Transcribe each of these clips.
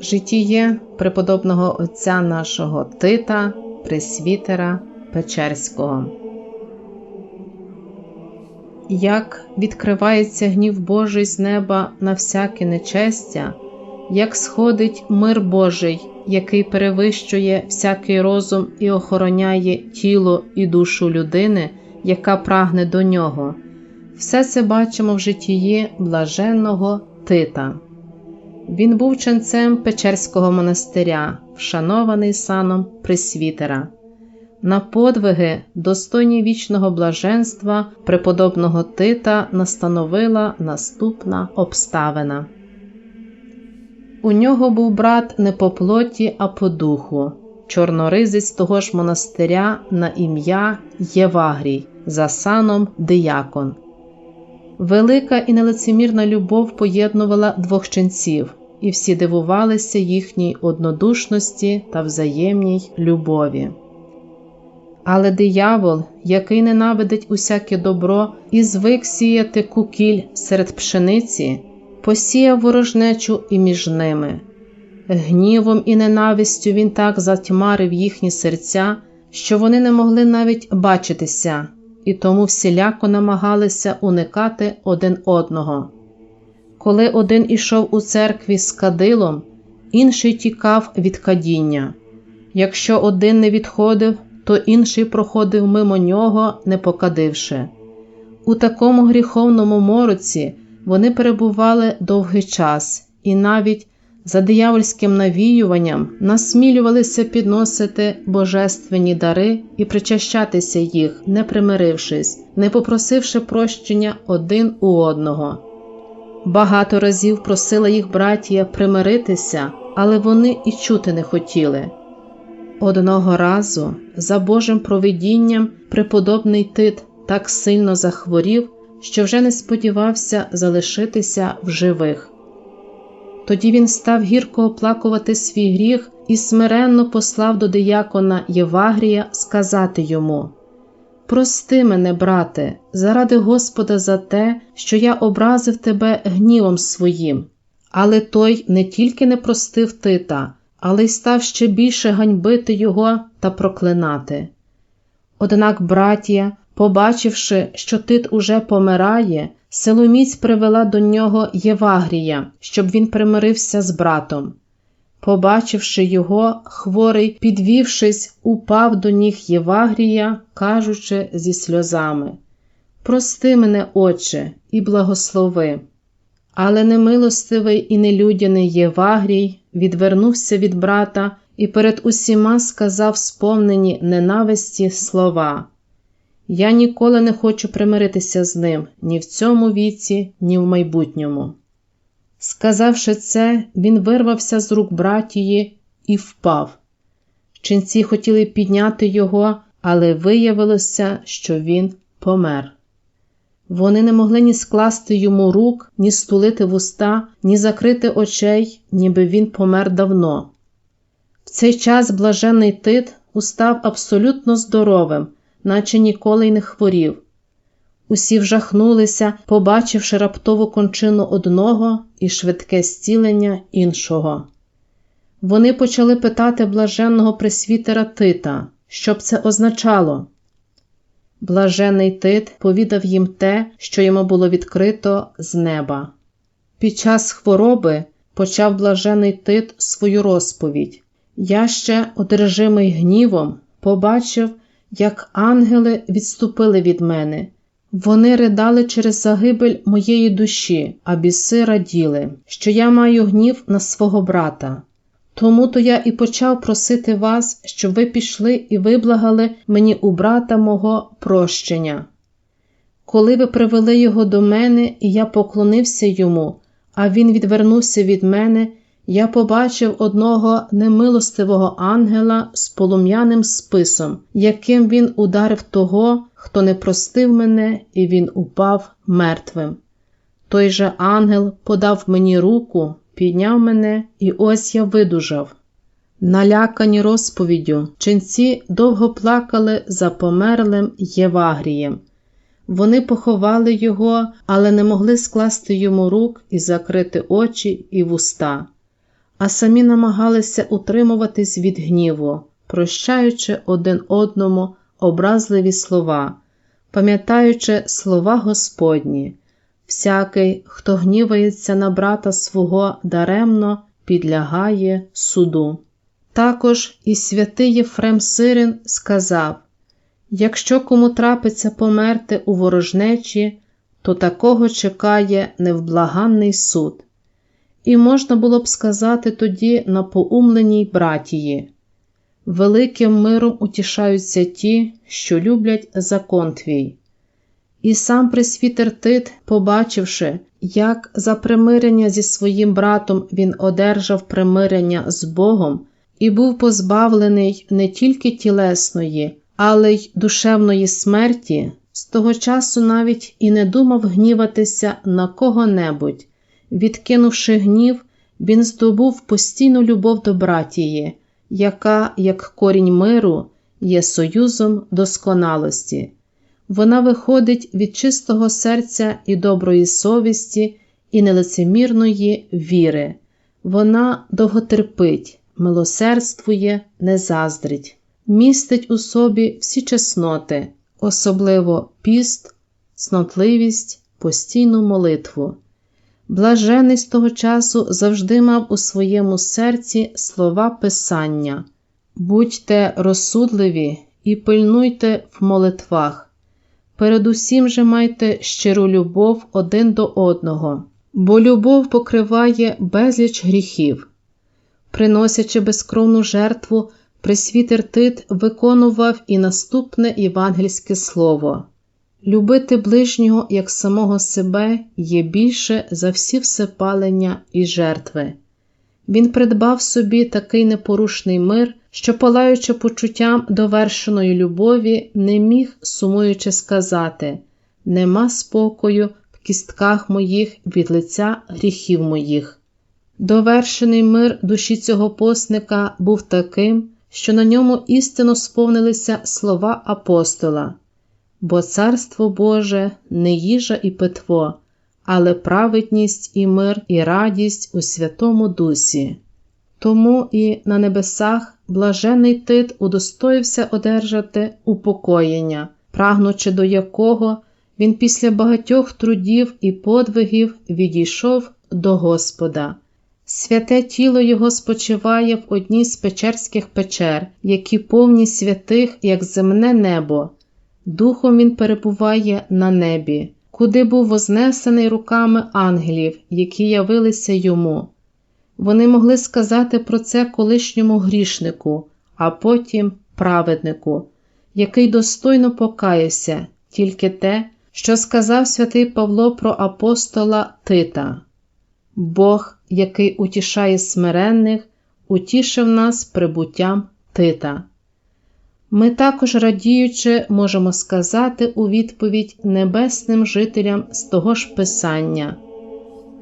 Житіє преподобного отця нашого Тита, пресвітера Печерського. Як відкривається гнів Божий з неба на всяке нечестя, як сходить мир Божий, який перевищує всякий розум і охороняє тіло і душу людини, яка прагне до нього, все це бачимо в житті блаженного Тита. Він був ченцем Печерського монастиря, вшанований саном пресвітера. На подвиги, достойні вічного блаженства, преподобного Тита настановила наступна обставина. У нього був брат не по плоті, а по духу, чорноризець того ж монастиря на ім'я Євагрій, за саном диякон. Велика і нелицемірна любов поєднувала двох ченців, і всі дивувалися їхній однодушності та взаємній любові. Але диявол, який ненавидить усяке добро і звик сіяти кукіль серед пшениці, посіяв ворожнечу і між ними. Гнівом і ненавистю він так затьмарив їхні серця, що вони не могли навіть бачитися, і тому всіляко намагалися уникати один одного. Коли один ішов у церкві з кадилом, інший тікав від кадіння. Якщо один не відходив, то інший проходив мимо нього, не покадивши. У такому гріховному мороці вони перебували довгий час і навіть за диявольським навіюванням насмілювалися підносити божественні дари і причащатися їх, не примирившись, не попросивши прощення один у одного. Багато разів просила їх братія примиритися, але вони і чути не хотіли. Одного разу, за Божим провидінням, преподобний Тит так сильно захворів, що вже не сподівався залишитися в живих. Тоді він став гірко оплакувати свій гріх і смиренно послав до диякона Євагрія сказати йому: Прости мене, брате, заради Господа, за те, що я образив тебе гнівом своїм. Але той не тільки не простив Тита, але й став ще більше ганьбити його та проклинати. Однак братія, побачивши, що Тит уже помирає, силоміць привела до нього Євагрія, щоб він примирився з братом. Побачивши його, хворий, підвівшись, упав до ніг Євагрія, кажучи зі сльозами: Прости мене, Отче, і благослови. Але немилостивий і нелюдяний Євагрій відвернувся від брата і перед усіма сказав сповнені ненависті слова. Я ніколи не хочу примиритися з ним ні в цьому віці, ні в майбутньому. Сказавши це, він вирвався з рук братії і впав. Ченці хотіли підняти його, але виявилося, що він помер. Вони не могли ні скласти йому рук, ні стулити вуста, ні закрити очей, ніби він помер давно. В цей час блажений Тит устав абсолютно здоровим, наче ніколи й не хворів. Усі вжахнулися, побачивши раптову кончину одного і швидке зцілення іншого. Вони почали питати блаженного пресвітера Тита, що б це означало. Блажений Тит повідав їм те, що йому було відкрито з неба. Під час хвороби почав блажений Тит свою розповідь. Я ще, одержимий гнівом, побачив, як ангели відступили від мене. Вони ридали через загибель моєї душі, а біси раділи, що я маю гнів на свого брата. Тому то я і почав просити вас, щоб ви пішли і виблагали мені у брата мого прощення. Коли ви привели його до мене, і я поклонився йому, а він відвернувся від мене, я побачив одного немилостивого ангела з полум'яним списом, яким він ударив того, хто не простив мене, і він упав мертвим. Той же ангел подав мені руку, підняв мене, і ось я видужав. Налякані розповіддю, ченці довго плакали за померлим Євагрієм. Вони поховали його, але не могли скласти йому рук і закрити очі і вуста. а самі намагалися утримуватись від гніву, прощаючи один одному образливі слова, пам'ятаючи слова Господні. Всякий, хто гнівається на брата свого даремно, підлягає суду. Також і святий Єфрем Сирин сказав якщо кому трапиться померти у ворожнечі, то такого чекає невблаганний суд. І можна було б сказати тоді на поумленій братії Великим миром утішаються ті, що люблять закон твій. І сам пресвітер Тит, побачивши, як за примирення зі своїм братом він одержав примирення з Богом і був позбавлений не тільки тілесної, але й душевної смерті, з того часу навіть і не думав гніватися на кого-небудь. Відкинувши гнів, він здобув постійну любов до братії, яка, як корінь миру, є союзом досконалості. Вона виходить від чистого серця і доброї совісті, і нелицемірної віри. Вона довготерпить, милосердствує, не заздрить, містить у собі всі чесноти, особливо піст, снотливість, постійну молитву. Блажений з того часу завжди мав у своєму серці слова Писання будьте розсудливі і пильнуйте в молитвах. Передусім же майте щиру любов один до одного, бо любов покриває безліч гріхів. Приносячи безкровну жертву, пресвітер Тит виконував і наступне євангельське слово любити ближнього як самого себе є більше за всі всепалення і жертви. Він придбав собі такий непорушний мир, що, палаючи почуттям довершеної любові, не міг, сумуючи сказати Нема спокою в кістках моїх від лиця гріхів моїх. Довершений мир душі цього посника був таким, що на ньому істинно сповнилися слова апостола, бо Царство Боже не їжа і питво, але праведність і мир, і радість у Святому Дусі. Тому і на небесах блажений Тит удостоївся одержати упокоєння, прагнучи до якого він після багатьох трудів і подвигів відійшов до Господа. Святе тіло його спочиває в одній з печерських печер, які повні святих, як земне небо. Духом він перебуває на небі, куди був вознесений руками ангелів, які явилися йому. Вони могли сказати про це колишньому грішнику, а потім праведнику, який достойно покаявся, тільки те, що сказав святий Павло про апостола Тита. Бог, який утішає смиренних, утішив нас прибуттям Тита. Ми також радіючи можемо сказати у відповідь небесним жителям з того ж Писання.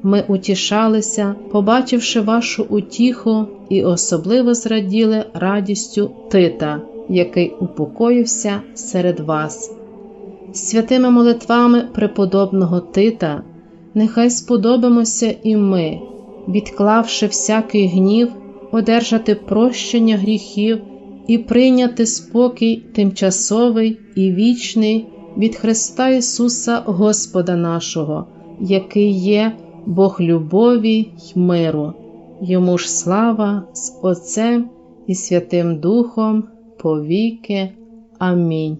Ми утішалися, побачивши вашу утіху, і особливо зраділи радістю Тита, який упокоївся серед вас. Святими молитвами преподобного Тита, нехай сподобаємося і ми, відклавши всякий гнів, одержати прощення гріхів і прийняти спокій тимчасовий і вічний від Христа Ісуса Господа нашого, який є Бог любові й миру, йому ж слава з Отцем і Святим Духом повіки. Амінь.